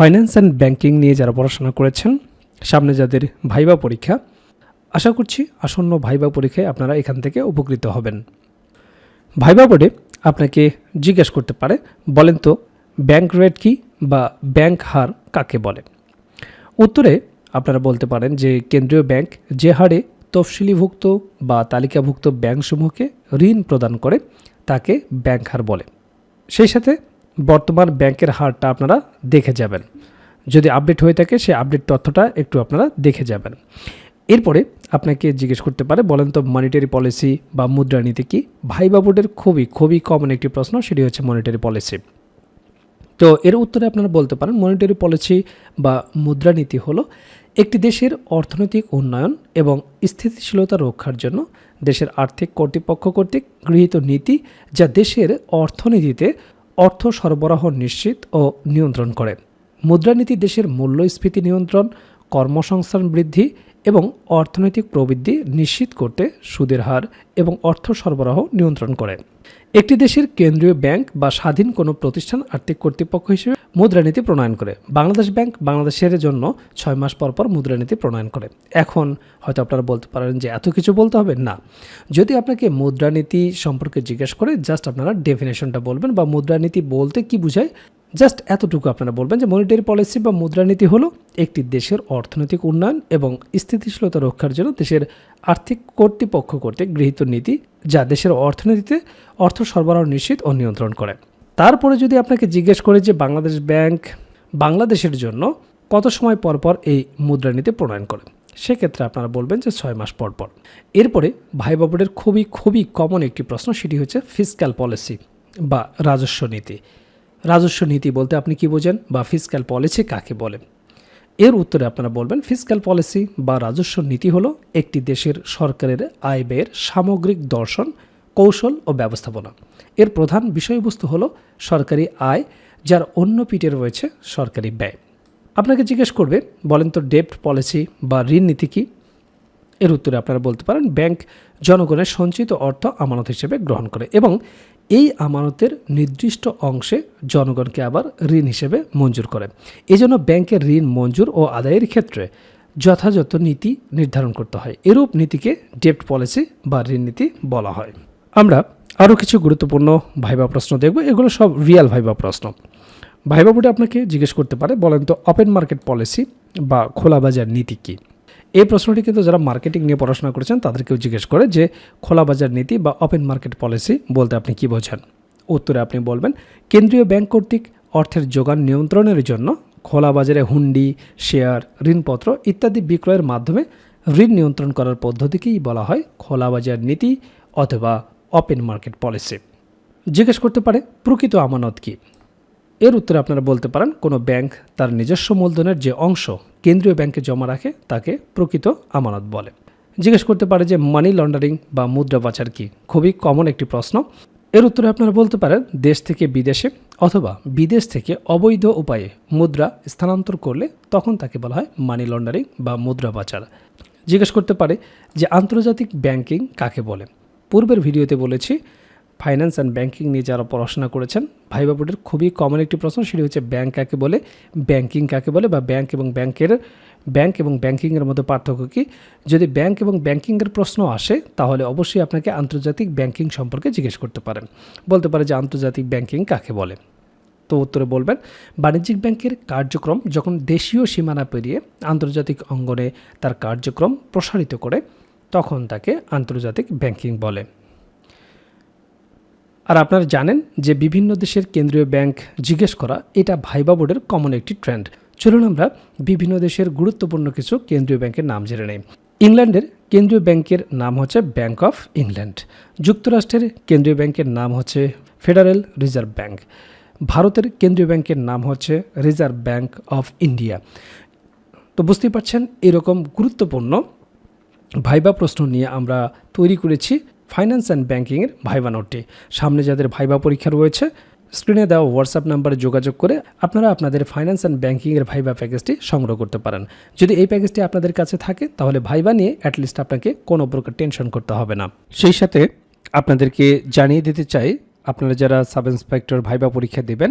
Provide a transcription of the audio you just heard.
Finance and banking নিয়ে যারা পড়াশোনা করেছেন, সামনে যাদের ভাইবা পরীক্ষা, আশা করছি আসন্ন ভাইবা পরীক্ষায় আপনারা এখান থেকে উপকৃত হবেন। ভাইবা বোর্ডে আপনাকে জিজ্ঞেস করতে পারে, বলেন তো, ব্যাংক রেট কি বা ব্যাংক হার কাকে বলে? উত্তরে আপনারা বলতে পারেন যে কেন্দ্রীয় ব্যাংক যে হারে তফসিলিভুক্ত বা তালিকাভুক্ত ব্যাংকসমূহকে ঋণ প্রদান করে, তাকে ব্যাংক হার বলে। সেই সাথে বর্তমান ব্যাংকের হারটা আপনারা দেখে যাবেন। যদি আপডেট হয়ে থাকে, সেই আপডেট তথ্যটা একটু আপনারা দেখে যাবেন। এরপরে আপনাকে জিজ্ঞেস করতে পারে, বলেন তো মনিটারি পলিসি বা মুদ্রানীতি কি? ভাইবা বোর্ডের খুবই খুবই কমন একটি প্রশ্ন, সেটি হচ্ছে মনিটারি পলিসি তো এর উত্তরে আপনারা বলতে পারেন মনিটারি পলিসি বা মুদ্রানীতি হলো একটি দেশের অর্থনৈতিক উন্নয়ন এবং স্থিতিশীলতা রক্ষার জন্য দেশের আর্থিক কর্তৃপক্ষ কর্তৃক গৃহীত নীতি, যা দেশের অর্থনীতিতে অর্থ সরবরাহ নিশ্চিত ও নিয়ন্ত্রণ করে। মুদ্রানীতি দেশের মূল্যস্ফীতি নিয়ন্ত্রণ কর্মসংস্থান বৃদ্ধি এবং অর্থনৈতিক প্রবৃদ্ধি নিশ্চিত করতে সুদের হার এবং অর্থ সরবরাহ নিয়ন্ত্রণ করে। একটি দেশের কেন্দ্রীয় ব্যাংক বা স্বাধীন কোনো প্রতিষ্ঠান আর্থিক কর্তৃপক্ষ হিসেবে মুদ্রানীতি প্রণয়ন করে। বাংলাদেশ ব্যাংক বাংলাদেশের জন্য ছয় মাস পর পর মুদ্রানীতি প্রণয়ন করে। এখন হয়তো আপনারা বলতে পারেন যে এত কিছু বলতে হবে? না। যদি আপনাকে মুদ্রানীতি সম্পর্কে জিজ্ঞেস করে, জাস্ট আপনারা ডেফিনেশনটা বলবেন বা মুদ্রানীতি বলতে কি বোঝায় জাস্ট এতটুকু আপনারা বলবেন যে মনিটারি পলিসি বা মুদ্রানীতি হলো একটি দেশের অর্থনৈতিক উন্নয়ন এবং স্থিতিশীলতা রক্ষার জন্য দেশের আর্থিক কর্তৃপক্ষ কর্তৃক গৃহীত নীতি যা দেশের অর্থনীতিতে অর্থ সরবরাহ নিশ্চিত ও নিয়ন্ত্রণ করে। তারপরে যদি আপনাকে জিজ্ঞেস করে যে বাংলাদেশ ব্যাংক বাংলাদেশের জন্য কত সময় পর পর এই মুদ্রানীতি প্রণয়ন করে, সেক্ষেত্রে আপনারা বলবেন যে ছয় মাস পর পর। এরপরে ভাই বাবুদের খুবই খুবই কমন একটি প্রশ্ন, সেটি হচ্ছে ফিজিক্যাল পলিসি বা রাজস্ব নীতি। রাজস্ব নীতি বলতে আপনি কি বোঝেন বা ফিসক্যাল পলিসি কাকে বলেন এর উত্তরে আপনারা বলবেন ফিসক্যাল পলিসি বা রাজস্ব নীতি হলো একটি দেশের সরকারের আয় ব্যয়ের সামগ্রিক দর্শন, কৌশল ও ব্যবস্থাপনা। এর প্রধান বিষয়বস্তু হলো সরকারি আয়, যার অন্য পিঠে রয়েছে সরকারি ব্যয়। আপনাকে জিজ্ঞেস করবে, বলেন তো ডেপ্ট পলিসি বা ঋণ নীতি কী? এর উত্তরে আপনারা বলতে পারেন ব্যাংক জনগণের সঞ্চিত অর্থ আমানত হিসেবে গ্রহণ করে এবং এই আমানতের নির্দিষ্ট অংশে জনগণকে আবার ঋণ হিসেবে মঞ্জুর করে। এজন্য ব্যাংকের ঋণ মঞ্জুর ও আদায়ের ক্ষেত্রে যথাযথ নীতি নির্ধারণ করতে হয়। এরূপ নীতিকে ডেপ্ট পলিসি বা ঋণ নীতি বলা হয়। আমরা আরও কিছু গুরুত্বপূর্ণ ভাইবা প্রশ্ন দেখব। এগুলো সব রিয়াল ভাইবা প্রশ্ন। ভাইবা বোর্ডে আপনাকে জিজ্ঞেস করতে পারে, বলেন তো ওপেন মার্কেট পলিসি বা খোলা বাজার নীতি কী? এই প্রশ্নটি কিন্তু যারা মার্কেটিং নিয়ে পড়াশোনা করেছেন, তাদেরকেও জিজ্ঞেস করে যে খোলা বাজার নীতি বা ওপেন মার্কেট পলিসি বলতে আপনি কি বোঝান? উত্তরে আপনি বলবেন, কেন্দ্রীয় ব্যাংক কর্তৃক অর্থের যোগান নিয়ন্ত্রণের জন্য খোলা বাজারে হুন্ডি, শেয়ার, ঋণপত্র ইত্যাদি বিক্রয়ের মাধ্যমে ঋণ নিয়ন্ত্রণ করার পদ্ধতিকেই বলা হয় খোলা বাজার নীতি অথবা ওপেন মার্কেট পলিসি জিজ্ঞেস করতে পারে, প্রকৃত আমানত কী? এর উত্তরে আপনারা বলতে পারেন, কোনো ব্যাংক তার নিজস্ব মূলধনের যে অংশ কেন্দ্রীয় ব্যাংকে জমা রাখে, তাকে প্রকৃত আমানত বলে। জিজ্ঞেস করতে পারে যে মানি লন্ডারিং বা মুদ্রা পাচার কি? খুবই কমন একটি প্রশ্ন। এর উত্তরে আপনারা বলতে পারেন, দেশ থেকে বিদেশে অথবা বিদেশ থেকে অবৈধ উপায়ে মুদ্রা স্থানান্তর করলে তখন তাকে বলা হয় মানি লন্ডারিং বা মুদ্রা পাচার। জিজ্ঞেস করতে পারে যে, আন্তর্জাতিক ব্যাংকিং কাকে বলে? পূর্বের ভিডিওতে বলেছি ফাইন্যান্স অ্যান্ড ব্যাংকিং নিয়ে যারা পড়াশোনা করেছেন ভাইবা বোর্ডের খুবই কমন একটি প্রশ্ন, সেটি হচ্ছে ব্যাংক কাকে বলে ব্যাংকিং কাকে বলে, বা ব্যাংক এবং ব্যাংকের ব্যাংক এবং ব্যাংকিংয়ের মধ্যে পার্থক্য কী? যদি ব্যাংক এবং ব্যাংকিংয়ের প্রশ্ন আসে, তাহলে অবশ্যই আপনাকে আন্তর্জাতিক ব্যাংকিং সম্পর্কে জিজ্ঞেস করতে পারেন। বলতে পারে যে আন্তর্জাতিক ব্যাংকিং কাকে বলে? তো উত্তরে বলবেন, বাণিজ্যিক ব্যাংকের কার্যক্রম যখন দেশীয় সীমানা পেরিয়ে আন্তর্জাতিক অঙ্গনে তার কার্যক্রম প্রসারিত করে, তখন তাকে আন্তর্জাতিক ব্যাংকিং বলে। আর আপনারা জানেন যে বিভিন্ন দেশের কেন্দ্রীয় ব্যাংক জিজ্ঞেস করা এটা ভাইবা বোর্ডের কমন একটি ট্রেন্ড। চলুন আমরা বিভিন্ন দেশের গুরুত্বপূর্ণ কিছু কেন্দ্রীয় ব্যাংকের নাম জেনে নেই। ইংল্যান্ডের কেন্দ্রীয় ব্যাংকের নাম হচ্ছে ব্যাংক অফ ইংল্যান্ড। যুক্তরাষ্ট্রের কেন্দ্রীয় ব্যাংকের নাম হচ্ছে ফেডারেল রিজার্ভ ব্যাংক। ভারতের কেন্দ্রীয় ব্যাংকের নাম হচ্ছে রিজার্ভ ব্যাংক অফ ইন্ডিয়া। তো বুঝতেই পারছেন, এরকম গুরুত্বপূর্ণ ভাইবা প্রশ্ন নিয়ে আমরা তৈরি করেছি। ফাইন্যান্স অ্যান্ড ব্যাঙ্কিংয়ের ভাইবা নোটটি। সামনে যাদের ভাইবা পরীক্ষা রয়েছে, স্ক্রিনে দেওয়া হোয়াটসঅ্যাপ নাম্বারে যোগাযোগ করে আপনারা আপনাদের ফাইন্যান্স অ্যান্ড ব্যাঙ্কিংয়ের ভাইবা প্যাকেজটি সংগ্রহ করতে পারেন। যদি এই প্যাকেজটি আপনাদের কাছে থাকে, তাহলে ভাইবা নিয়ে অ্যাটলিস্ট আপনাকে কোনো প্রকার টেনশন করতে হবে না। সেই সাথে আপনাদেরকে জানিয়ে দিতে চাই, আপনারা যারা সাব ইন্সপেক্টর ভাইবা পরীক্ষা দেবেন